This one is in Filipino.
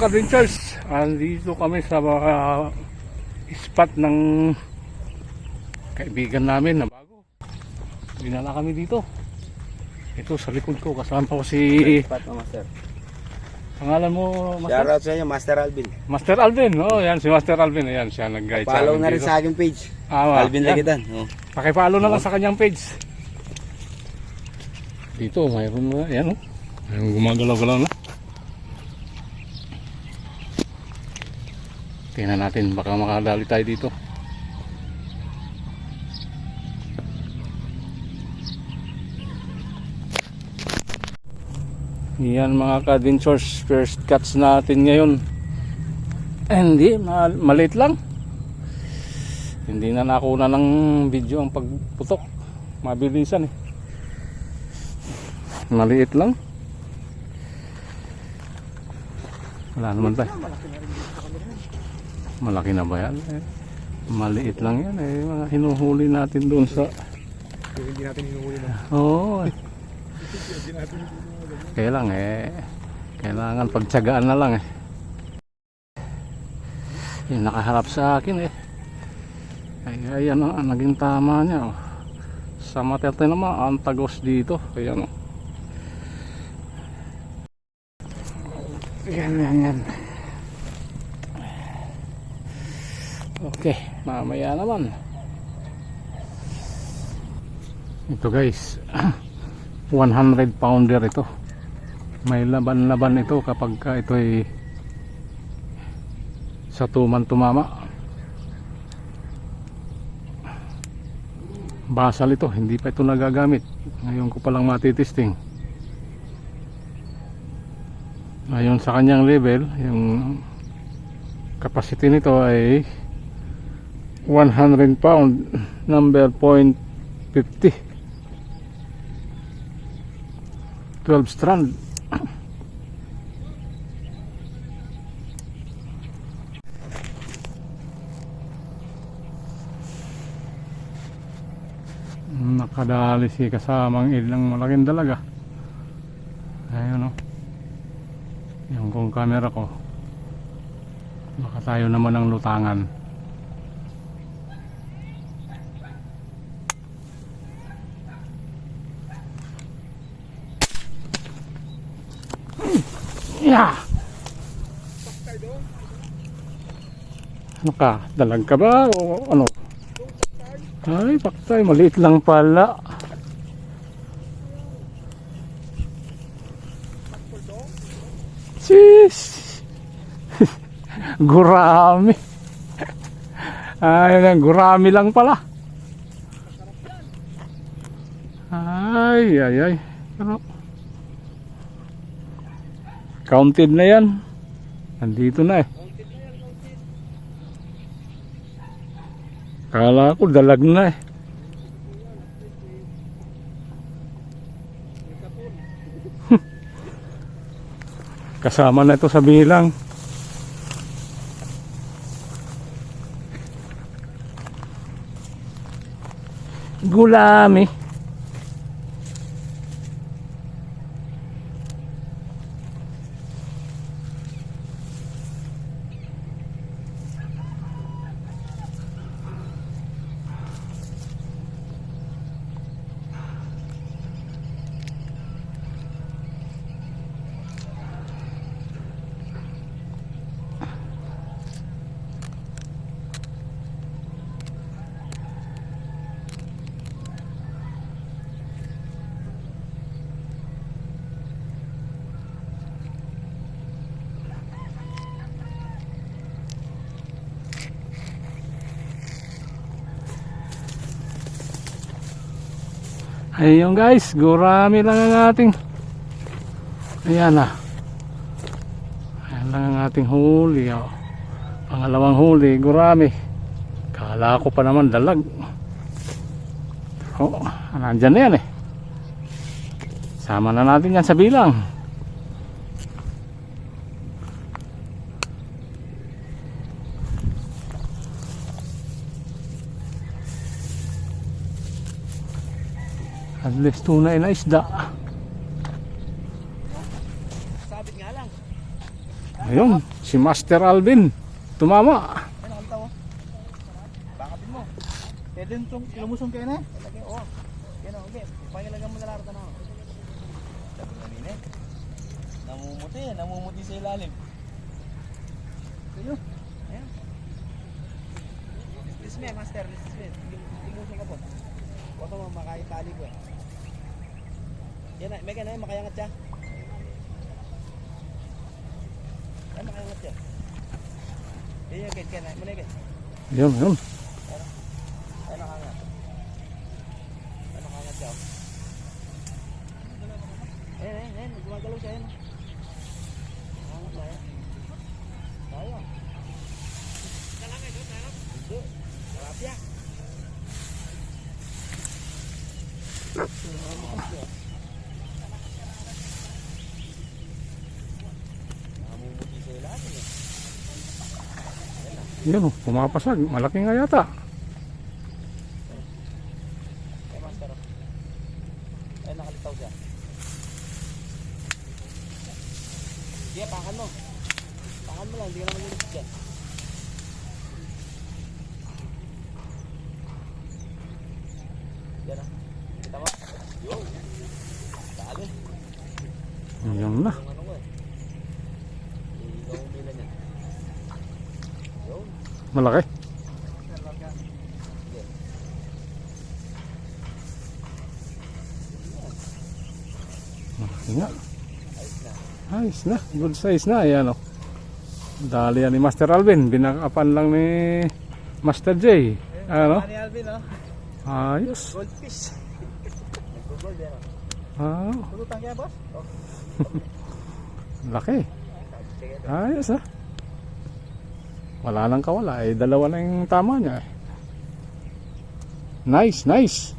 mga ka-adventures, andito kami sa mga spot ng kaibigan namin na bago. Dinala kami dito. Ito sa likod ko, kasama ko si Master. pangalan mo, Master, Shoutout sa inyo, Master Alvin. Master Alvin. Oh, yan si Master Alvin. Ayan siya nag-guide sa Follow na rin dito. sa aking page. Ah, Alvin yan. Lagitan. Oh. Pakipollow na lang sa kanyang page. Dito, mayroon na. Yan, oh. Gumagalaw-galaw na. Tingnan natin, baka makadali tayo dito. Yan mga ka-adventures, first cuts natin ngayon. Hindi, ma- maliit lang. Hindi na nakuna ng video ang pagputok. Mabilisan eh. Maliit lang. Wala naman tayo. Malaki na ba yan? Eh, maliit lang yan eh. Mga hinuhuli natin doon sa... Hindi natin hinuhuli na. Oo. eh. Kaya lang eh. Kailangan pagtsagaan na lang eh. Yung nakaharap sa akin eh. Ay, ayan ang naging tama niya. Oh. Sa materte naman, ang tagos dito. Ayan oh. Yan, yan, yan. Okay, mamaya naman. Ito guys, 100 pounder ito. May laban-laban ito kapag ka ito ay sa tuman tumama. Basal ito, hindi pa ito nagagamit. Ngayon ko palang matitesting. Ngayon sa kanyang level, yung capacity nito ay 100 pound number point 50 12 strand. Nakadali si kasamang ilang malaking dalaga. Ayun o yung kong camera ko. Baka tayo naman ang lutangan Yeah. Ano ka? Dalag ka ba? O ano? Ay, paktay. Maliit lang pala. Sis! gurami. Ay, gurami lang pala. Ay, ay, ay. Pero, Counted na yan. Nandito na eh. Kala ko dalag na eh. Kasama na ito sa bilang. Gulami. Ayun guys, gurami lang ang ating Ayan na Ayan lang ang ating huli oh. Pangalawang huli, gurami. Kala ko pa naman dalag. Oh, nandyan na yan eh. Sama na natin yan sa bilang At least tunay na isda. Sabit nga lang. Ayun, si Master Alvin. Tumama. Oh. Bakapin mo. Pwede yung tung- lumusong kayo na. Lagay, oh. Yan oh, okay. Pakilagyan mo na ito na. oh. Sabi nga nila, eh. Namumuti, namumuti sa ilalim. Ayan. This me, master. This me. Lumusong ka po. Huwag ka mo makahitali ko eh. Yan na, may ka na, makayangat siya. Ay, makayangat siya. Yan yung gate, kaya na, gate. Yun, yun. Ay, nakangat. Ay, nakangat siya. Ayan, ayan, ayan. Gumagalaw siya, ayan. Nakangat na, ayan. Sayang. Hindi. Tilapia. Namumuti sa ilalim eh. Yun, oh, pumapasag. Malaki nga yata. Ay, nakalitaw siya. Sige, pakan mo. Pakan mo lang, hindi ka naman lilit dyan. Yan ah. Kita mo? Yo! Dali. Yun na. Yung ano ko eh. Ikaw ang bilan yan. Yo! Malaki. Malaki nga. Ayos na. Good size na. Ayan o. Dali yan ni Master Alvin. Binakapan lang ni Master J. Ano? Oh. Ayos. Goldfish. Nagpo-gold yan oh. Ah? Oh. laki. Ayos ah. Wala nang kawala. Eh, dalawa na yung tama niya. eh. Nice, nice.